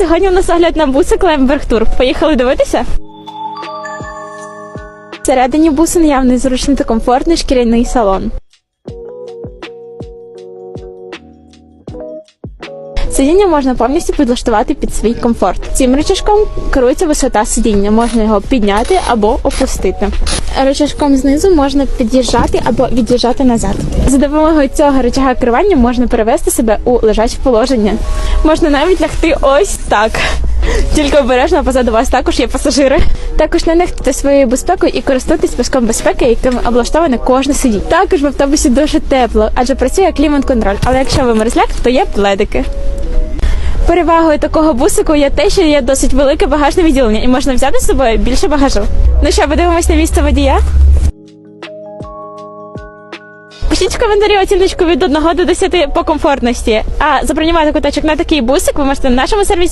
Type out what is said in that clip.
Сьогодні у нас огляд на буси Клемберг Тур. Поїхали дивитися? Всередині буси наявний зручний та комфортний шкіряний салон. Сидіння можна повністю підлаштувати під свій комфорт. Цим рычажком керується висота сидіння, можна його підняти або опустити. Рычажком знизу можна під'їжджати або від'їжджати назад. За допомогою цього рычага керування можна перевести себе у лежаче положення. Можна навіть лягти ось так. Тільки обережно позаду вас також є пасажири. Також не нехтуйте своєю безпекою і користуйтесь паском безпеки, яким облаштоване кожне сидіння. Також в автобусі дуже тепло, адже працює клімат-контроль. Але якщо ви мерзляк, то є пледики. Перевагою такого бусику є те, що є досить велике багажне відділення і можна взяти з собою більше багажу. Ну що, подивимось на місце водія? Пишіть в коментарі оціночку від 1 до 10 по комфортності. А забронювати куточок на такий бусик ви можете на нашому сервісі